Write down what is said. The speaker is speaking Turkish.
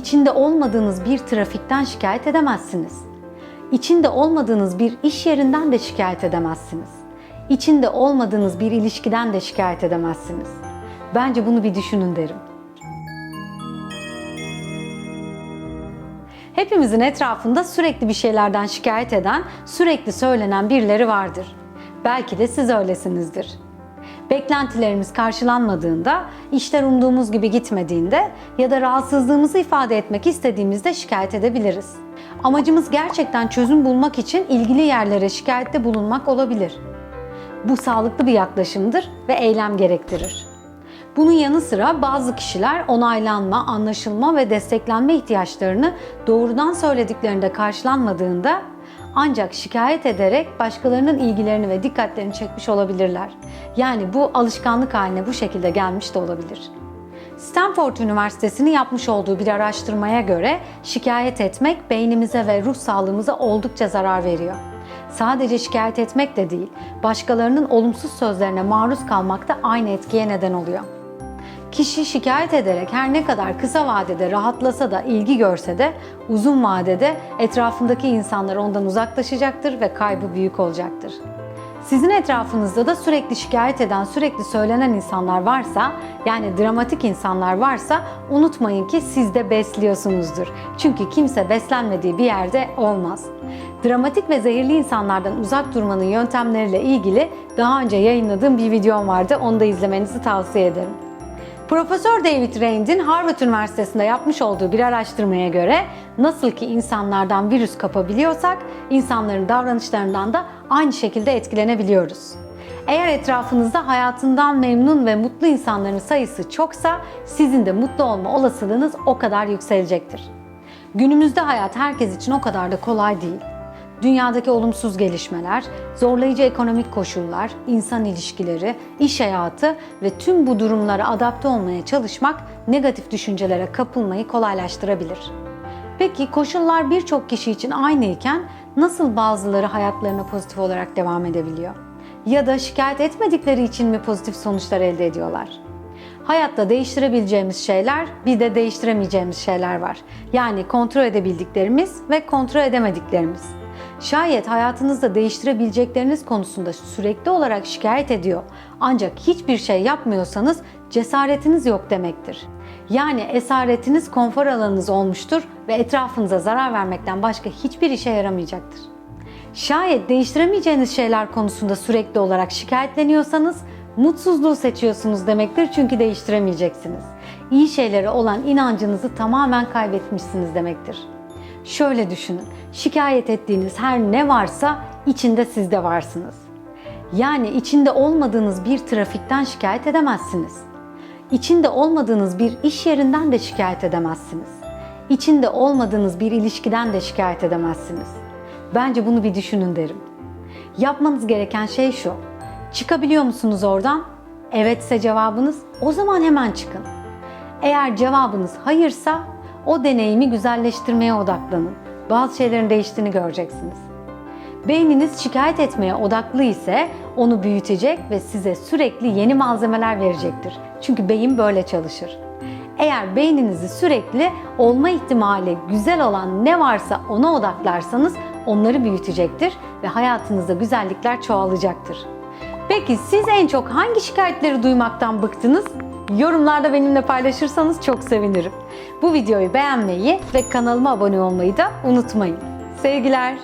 içinde olmadığınız bir trafikten şikayet edemezsiniz. İçinde olmadığınız bir iş yerinden de şikayet edemezsiniz. İçinde olmadığınız bir ilişkiden de şikayet edemezsiniz. Bence bunu bir düşünün derim. Hepimizin etrafında sürekli bir şeylerden şikayet eden, sürekli söylenen birileri vardır. Belki de siz öylesinizdir. Beklentilerimiz karşılanmadığında, işler umduğumuz gibi gitmediğinde ya da rahatsızlığımızı ifade etmek istediğimizde şikayet edebiliriz. Amacımız gerçekten çözüm bulmak için ilgili yerlere şikayette bulunmak olabilir. Bu sağlıklı bir yaklaşımdır ve eylem gerektirir. Bunun yanı sıra bazı kişiler onaylanma, anlaşılma ve desteklenme ihtiyaçlarını doğrudan söylediklerinde karşılanmadığında ancak şikayet ederek başkalarının ilgilerini ve dikkatlerini çekmiş olabilirler. Yani bu alışkanlık haline bu şekilde gelmiş de olabilir. Stanford Üniversitesi'nin yapmış olduğu bir araştırmaya göre şikayet etmek beynimize ve ruh sağlığımıza oldukça zarar veriyor. Sadece şikayet etmek de değil, başkalarının olumsuz sözlerine maruz kalmak da aynı etkiye neden oluyor. Kişi şikayet ederek her ne kadar kısa vadede rahatlasa da ilgi görse de uzun vadede etrafındaki insanlar ondan uzaklaşacaktır ve kaybı büyük olacaktır. Sizin etrafınızda da sürekli şikayet eden, sürekli söylenen insanlar varsa, yani dramatik insanlar varsa unutmayın ki siz de besliyorsunuzdur. Çünkü kimse beslenmediği bir yerde olmaz. Dramatik ve zehirli insanlardan uzak durmanın yöntemleriyle ilgili daha önce yayınladığım bir videom vardı. Onu da izlemenizi tavsiye ederim. Profesör David Rand'in Harvard Üniversitesi'nde yapmış olduğu bir araştırmaya göre nasıl ki insanlardan virüs kapabiliyorsak insanların davranışlarından da aynı şekilde etkilenebiliyoruz. Eğer etrafınızda hayatından memnun ve mutlu insanların sayısı çoksa sizin de mutlu olma olasılığınız o kadar yükselecektir. Günümüzde hayat herkes için o kadar da kolay değil. Dünyadaki olumsuz gelişmeler, zorlayıcı ekonomik koşullar, insan ilişkileri, iş hayatı ve tüm bu durumlara adapte olmaya çalışmak negatif düşüncelere kapılmayı kolaylaştırabilir. Peki koşullar birçok kişi için aynıyken nasıl bazıları hayatlarına pozitif olarak devam edebiliyor? Ya da şikayet etmedikleri için mi pozitif sonuçlar elde ediyorlar? Hayatta değiştirebileceğimiz şeyler, bir de değiştiremeyeceğimiz şeyler var. Yani kontrol edebildiklerimiz ve kontrol edemediklerimiz. Şayet hayatınızda değiştirebilecekleriniz konusunda sürekli olarak şikayet ediyor ancak hiçbir şey yapmıyorsanız cesaretiniz yok demektir. Yani esaretiniz konfor alanınız olmuştur ve etrafınıza zarar vermekten başka hiçbir işe yaramayacaktır. Şayet değiştiremeyeceğiniz şeyler konusunda sürekli olarak şikayetleniyorsanız mutsuzluğu seçiyorsunuz demektir çünkü değiştiremeyeceksiniz. İyi şeylere olan inancınızı tamamen kaybetmişsiniz demektir. Şöyle düşünün, şikayet ettiğiniz her ne varsa içinde siz de varsınız. Yani içinde olmadığınız bir trafikten şikayet edemezsiniz. İçinde olmadığınız bir iş yerinden de şikayet edemezsiniz. İçinde olmadığınız bir ilişkiden de şikayet edemezsiniz. Bence bunu bir düşünün derim. Yapmanız gereken şey şu. Çıkabiliyor musunuz oradan? Evetse cevabınız o zaman hemen çıkın. Eğer cevabınız hayırsa o deneyimi güzelleştirmeye odaklanın. Bazı şeylerin değiştiğini göreceksiniz. Beyniniz şikayet etmeye odaklı ise onu büyütecek ve size sürekli yeni malzemeler verecektir. Çünkü beyin böyle çalışır. Eğer beyninizi sürekli olma ihtimali güzel olan ne varsa ona odaklarsanız onları büyütecektir ve hayatınızda güzellikler çoğalacaktır. Peki siz en çok hangi şikayetleri duymaktan bıktınız? Yorumlarda benimle paylaşırsanız çok sevinirim. Bu videoyu beğenmeyi ve kanalıma abone olmayı da unutmayın. Sevgiler.